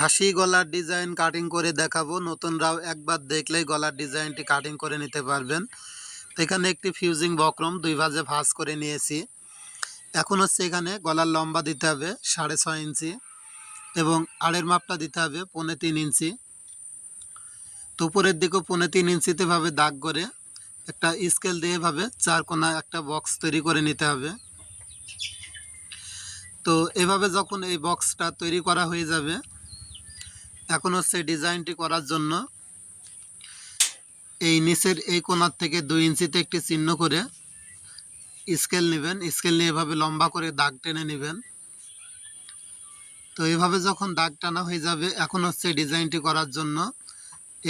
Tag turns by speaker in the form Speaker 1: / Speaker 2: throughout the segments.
Speaker 1: হাসি গলার design cutting করে দেখাবো। নতুনরাও একবার দেখলেই গলার ডিজাইনটি কাটিং করে নিতে পারবেন। এখানে একটি ফিউজিং বক্রম, দুই ভাজে ভাজ করে নিয়েছি। এখন হচ্ছে এখানে গলার লম্বা দিতে হবে সাড়ে ছয় ইঞ্চি এবং আড়ের মাপটা দিতে হবে পৌনে তিন ইঞ্চি। তো উপরের দিকেও পৌনে তিন ইঞ্চিতে ভাবে দাগ করে একটা স্কেল দিয়ে ভাবে চার কোনা একটা বক্স তৈরি করে নিতে হবে। তো এভাবে যখন এই বক্সটা তৈরি করা হয়ে যাবে এখন হচ্ছে ডিজাইনটি করার জন্য এই নিচের এই কোণার থেকে দুই ইঞ্চিতে একটি চিহ্ন করে স্কেল নেবেন। স্কেল নিয়ে এভাবে লম্বা করে দাগ টেনে নেবেন। তো এভাবে যখন দাগ টানা হয়ে যাবে, এখন হচ্ছে ডিজাইনটি করার জন্য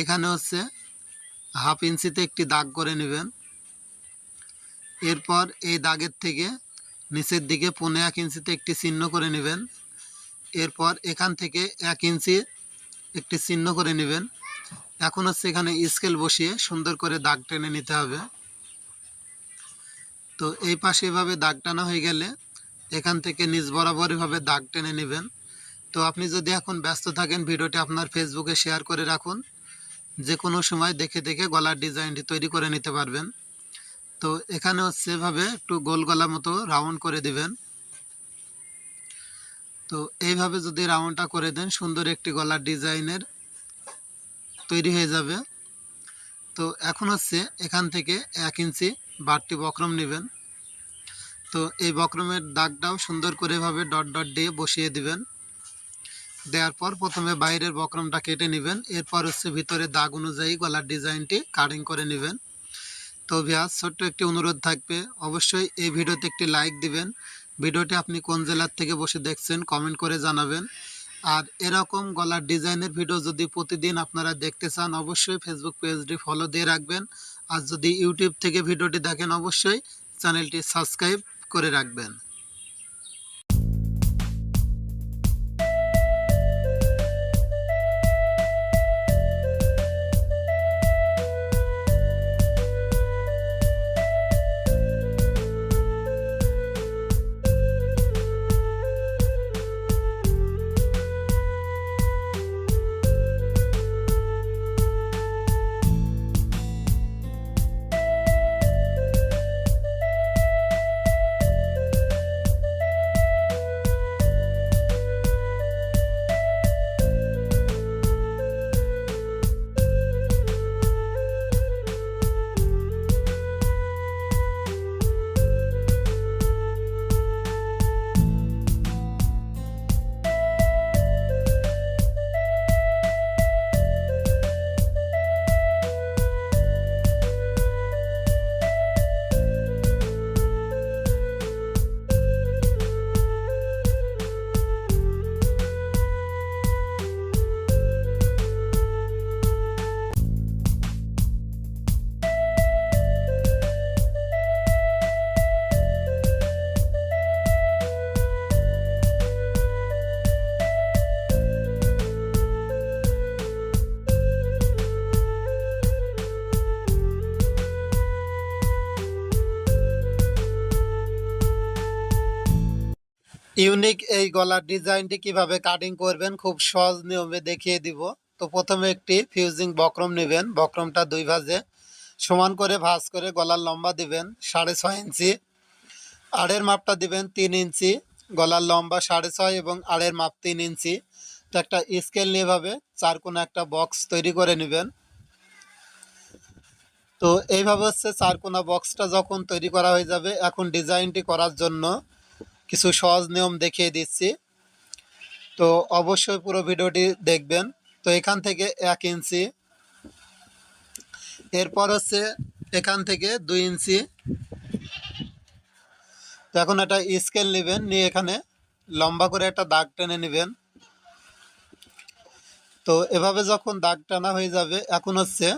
Speaker 1: এখানে হচ্ছে হাফ ইঞ্চিতে একটি দাগ করে নেবেন। এরপর এই দাগের থেকে নিচের দিকে পৌনে এক ইঞ্চিতে একটি চিহ্ন করে নেবেন। এরপর এখান থেকে এক ইঞ্চি একটি চিহ্ন করে নেবেন। এখন হচ্ছে এখানে স্কেল বসিয়ে সুন্দর করে দাগ টেনে নিতে হবে। তো এই পাশে এভাবে দাগ টানা হয়ে গেলে এখান থেকে নিচ বরাবর এভাবে দাগ টেনে নেবেন। তো আপনি যদি এখন ব্যস্ত থাকেন, ভিডিওটি আপনার ফেসবুকে শেয়ার করে রাখুন। যে কোনো সময় দেখে দেখে গলার ডিজাইনটি তৈরি করে নিতে পারবেন। তো এখানে হচ্ছে এভাবে একটু গোল গলা মতো রাউন্ড করে দিবেন। তো এইভাবে যদি রাউন্ডটা করে দেন, সুন্দর একটি গলার ডিজাইনের তৈরি হয়ে যাবে। তো এখন হচ্ছে এখান থেকে এক ইঞ্চি বাড়তি বক্রম নেবেন। তো এই বক্রমের দাগটাও সুন্দর করে এভাবে ডট ডট দিয়ে বসিয়ে দিবেন। দেওয়ার পর প্রথমে বাইরের বক্রমটা কেটে নেবেন। এরপর হচ্ছে ভিতরে দাগ অনুযায়ী গলার ডিজাইনটি কাটিং করে নেবেন। তো ভিয়াস ছোট্ট একটি অনুরোধ থাকবে। অবশ্যই এই ভিডিওতে একটি লাইক দিবেন। ভিডিওটি আপনি কোন জেলার থেকে বসে দেখছেন কমেন্ট করে জানাবেন। আর এরকম গলার ডিজাইনের ভিডিও যদি প্রতিদিন আপনারা দেখতে চান, অবশ্যই ফেসবুক পেজটি ফলো দিয়ে রাখবেন। আর যদি ইউটিউব থেকে ভিডিওটি দেখেন, অবশ্যই চ্যানেলটি সাবস্ক্রাইব করে রাখবেন। ইউনিক এই গলার ডিজাইনটি কীভাবে কাটিং করবেন খুব সহজ নিয়মে দেখিয়ে দিব। তো প্রথমে একটি ফিউজিং বক্রম নেবেন, বক্রমটা দুই ভাজে সমান করে ভাজ করে গলার লম্বা দিবেন, সাড়ে ছয় ইঞ্চি। আড়ের মাপটা দিবেন তিন ইঞ্চি, গলার লম্বা সাড়ে ছয় এবং আড়ের মাপ তিন ইঞ্চি। তো একটা স্কেল নিয়ে ভাবে, চার কোনো একটা বক্স তৈরি করে নেবেন। তো এইভাবে হচ্ছে চার কোনা বক্সটা যখন তৈরি করা হয়ে যাবে, এখন ডিজাইনটি করার জন্য কিছু সহজ নিয়ম দেখিয়ে দিচ্ছি। তো অবশ্যই পুরো ভিডিওটি দেখবেন। তো এখান থেকে এক ইঞ্চি। এরপর হচ্ছে এখান থেকে দুই ইঞ্চি। তো এখন একটা স্কেল নেবেন, নিয়ে এখানে লম্বা করে একটা দাগ টেনে নেবেন। তো এভাবে যখন দাগ টানা হয়ে যাবে, এখন হচ্ছে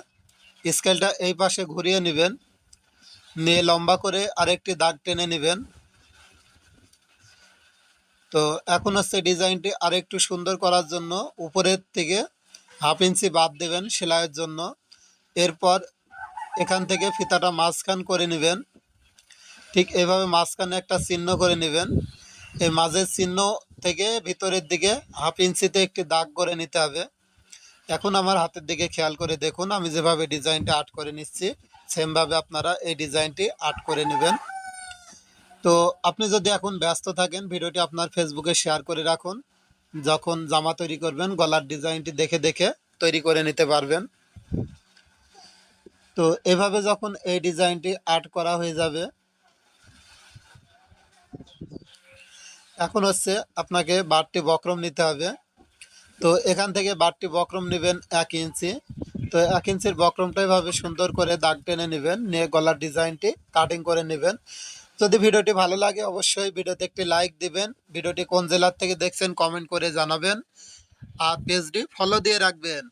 Speaker 1: স্কেলটা এই পাশে ঘুরিয়ে নেবেন। নিয়ে লম্বা করে আরেকটি দাগ টেনে নেবেন। তো এখন হচ্ছে ডিজাইনটি আরেকটু সুন্দর করার জন্য উপরের থেকে হাফ ইঞ্চি বাদ দেবেন সেলাইয়ের জন্য। এরপর এখান থেকে ফিতাটা মাঝখান করে নেবেন। ঠিক এভাবে মাঝখানে একটা চিহ্ন করে নেবেন। এই মাঝের চিহ্ন থেকে ভিতরের দিকে হাফ ইঞ্চিতে একটি দাগ করে নিতে হবে। এখন আমার হাতের দিকে খেয়াল করে দেখুন, আমি যেভাবে ডিজাইনটা আর্ট করে নিচ্ছি, সেমভাবে আপনারা এই ডিজাইনটি আর্ট করে নেবেন। তো আপনি যদি এখন ব্যস্ত থাকেন, ভিডিওটি আপনার ফেসবুকে শেয়ার করে রাখুন। যখন জামা তৈরি করবেন, গলার ডিজাইনটি দেখে দেখে তৈরি করে নিতে পারবেন। তো এভাবে যখন এই ডিজাইনটি আর্ট করা হয়ে যাবে, এখন হচ্ছে আপনাকে বারটি বক্রম নিতে হবে। তো এখান থেকে বারটি বক্রম নেবেন এক ইঞ্চি। তো এক ইঞ্চির বক্রমটা এভাবে সুন্দর করে দাগ টেনে নেবেন, নিয়ে গলার ডিজাইনটি কাটিং করে নেবেন। যদি ভিডিওটি ভালো লাগে, অবশ্যই ভিডিওতে একটি লাইক দিবেন। ভিডিওটি কোন জেলার থেকে দেখছেন কমেন্ট করে জানাবেন। আর পেজটি ফলো দিয়ে রাখবেন।